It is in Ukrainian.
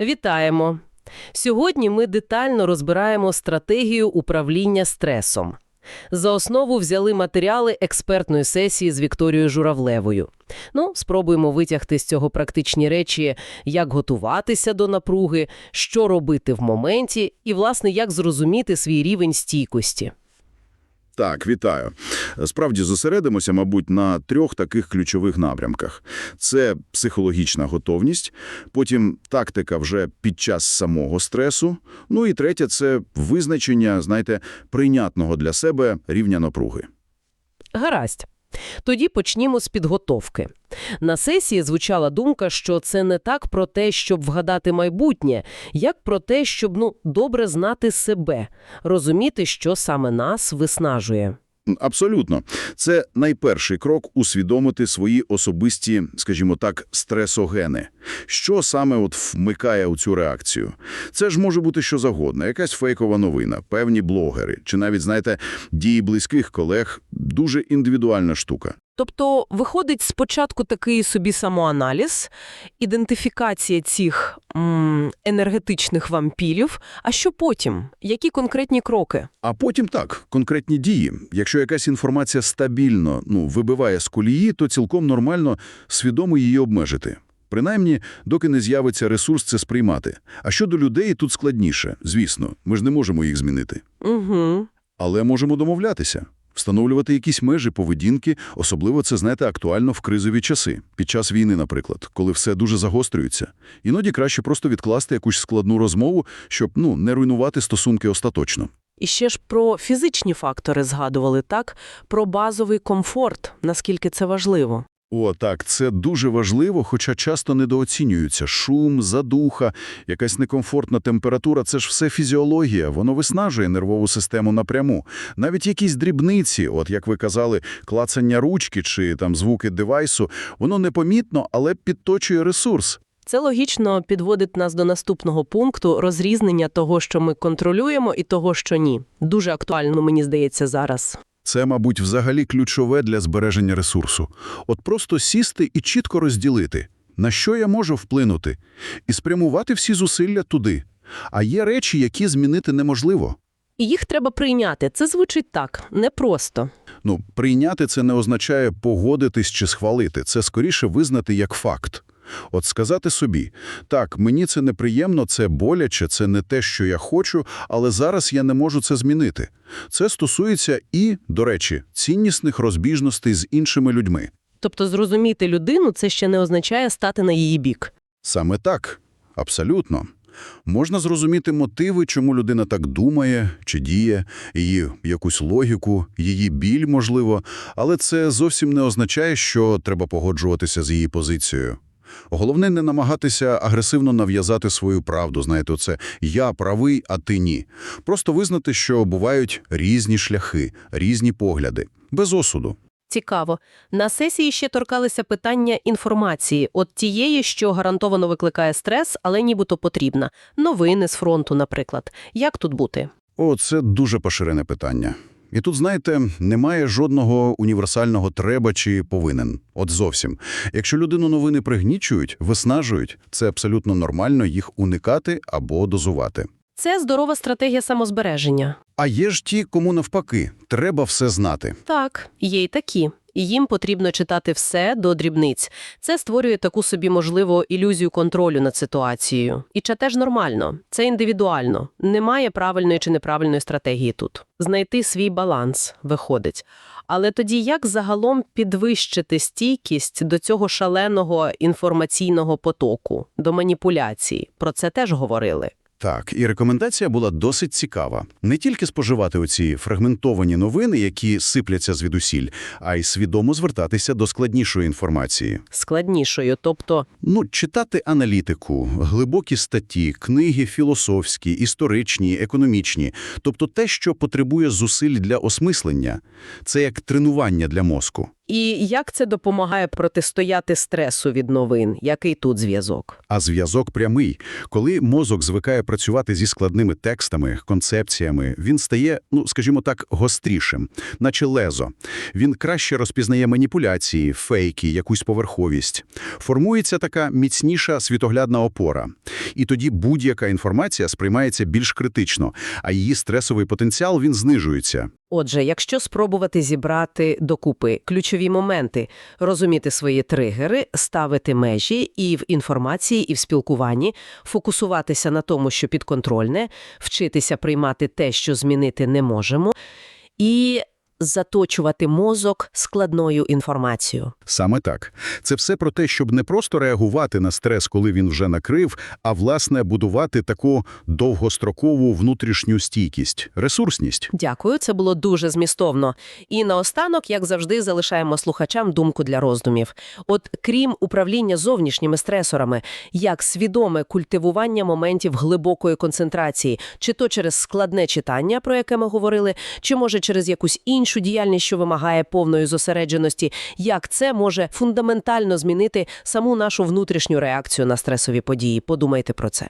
Вітаємо! Сьогодні ми детально розбираємо стратегію управління стресом. За основу взяли матеріали експертної сесії з Вікторією Журавлевою. Ну, спробуємо витягти з цього практичні речі, як готуватися до напруги, що робити в моменті і, власне, як зрозуміти свій рівень стійкості. Так, вітаю. Справді зосередимося, мабуть, на трьох таких ключових напрямках. Це психологічна готовність, потім тактика вже під час самого стресу, ну і третє – це визначення, знаєте, прийнятного для себе рівня напруги. Гаразд. Тоді почнімо з підготовки. На сесії звучала думка, що це не так про те, щоб вгадати майбутнє, як про те, щоб ну, добре знати себе, розуміти, що саме нас виснажує. Абсолютно. Це найперший крок усвідомити свої особисті, скажімо так, стресогени. Що саме от вмикає у цю реакцію? Це ж може бути що завгодно. Якась фейкова новина, певні блогери, чи навіть, знаєте, дії близьких колег – дуже індивідуальна штука. Тобто виходить спочатку такий собі самоаналіз, ідентифікація цих м, енергетичних вампірів, а що потім? Які конкретні кроки? А потім так, конкретні дії. Якщо якась інформація стабільно ну, вибиває з колії, то цілком нормально свідомо її обмежити. Принаймні, доки не з'явиться ресурс це сприймати. А щодо людей, тут складніше. Звісно, ми ж не можемо їх змінити. Угу. Але можемо домовлятися. Встановлювати якісь межі поведінки, особливо це, знаєте, актуально в кризові часи, під час війни, наприклад, коли все дуже загострюється. Іноді краще просто відкласти якусь складну розмову, щоб, ну, не руйнувати стосунки остаточно. І ще ж про фізичні фактори згадували, так? Про базовий комфорт, наскільки це важливо. О, так, це дуже важливо, хоча часто недооцінюється. Шум, задуха, якась некомфортна температура – це ж все фізіологія, воно виснажує нервову систему напряму. Навіть якісь дрібниці, от як ви казали, клацання ручки чи там звуки девайсу, воно непомітно, але підточує ресурс. Це логічно підводить нас до наступного пункту розрізнення того, що ми контролюємо, і того, що ні. Дуже актуально, мені здається, зараз. Це, мабуть, взагалі ключове для збереження ресурсу. От просто сісти і чітко розділити, на що я можу вплинути, і спрямувати всі зусилля туди. А є речі, які змінити неможливо. І їх треба прийняти. Це звучить так, непросто. Ну, прийняти це не означає погодитись чи схвалити, це скоріше визнати як факт. От сказати собі, так, мені це неприємно, це боляче, це не те, що я хочу, але зараз я не можу це змінити. Це стосується і, до речі, ціннісних розбіжностей з іншими людьми. Тобто зрозуміти людину – це ще не означає стати на її бік. Саме так. Абсолютно. Можна зрозуміти мотиви, чому людина так думає чи діє, її якусь логіку, її біль, можливо, але це зовсім не означає, що треба погоджуватися з її позицією. Головне не намагатися агресивно нав'язати свою правду, знаєте, це «я правий, а ти ні». Просто визнати, що бувають різні шляхи, різні погляди, без осуду. Цікаво. На сесії ще торкалися питання інформації, от тієї, що гарантовано викликає стрес, але нібито потрібна. Новини з фронту, наприклад. Як тут бути? О, це дуже поширене питання. І тут, знаєте, немає жодного універсального «треба» чи «повинен». От зовсім. Якщо людину новини пригнічують, виснажують, це абсолютно нормально їх уникати або дозувати. Це здорова стратегія самозбереження. А є ж ті, кому навпаки, треба все знати. Так, є й такі. І їм потрібно читати все до дрібниць. Це створює таку собі, можливо, ілюзію контролю над ситуацією. І це теж нормально, це індивідуально. Немає правильної чи неправильної стратегії тут. Знайти свій баланс виходить. Але тоді як загалом підвищити стійкість до цього шаленого інформаційного потоку, до маніпуляції? Про це теж говорили. Так, і рекомендація була досить цікава. Не тільки споживати оці фрагментовані новини, які сипляться звідусіль, а й свідомо звертатися до складнішої інформації. Складнішою, тобто Ну, читати аналітику, глибокі статті, книги філософські, історичні, економічні, тобто те, що потребує зусиль для осмислення, це як тренування для мозку. І як це допомагає протистояти стресу від новин? Який тут зв'язок? А зв'язок прямий. Коли мозок звикає працювати зі складними текстами, концепціями, він стає, ну, скажімо так, гострішим, наче лезо. Він краще розпізнає маніпуляції, фейки, якусь поверховість. Формується така міцніша світоглядна опора. І тоді будь-яка інформація сприймається більш критично, а її стресовий потенціал він знижується. Отже, якщо спробувати зібрати докупи ключові моменти, розуміти свої тригери, ставити межі і в інформації, і в спілкуванні, фокусуватися на тому, що підконтрольне, вчитися приймати те, що змінити не можемо, і заточувати мозок складною інформацією. Саме так. Це все про те, щоб не просто реагувати на стрес, коли він вже накрив, а, власне, будувати таку довгострокову внутрішню стійкість, ресурсність. Дякую, це було дуже змістовно. І наостанок, як завжди, залишаємо слухачам думку для роздумів. От крім управління зовнішніми стресорами, як свідоме культивування моментів глибокої концентрації, чи то через складне читання, про яке ми говорили, чи може через якусь іншу діяльність, що вимагає повної зосередженості, як це може фундаментально змінити саму нашу внутрішню реакцію на стресові події. Подумайте про це.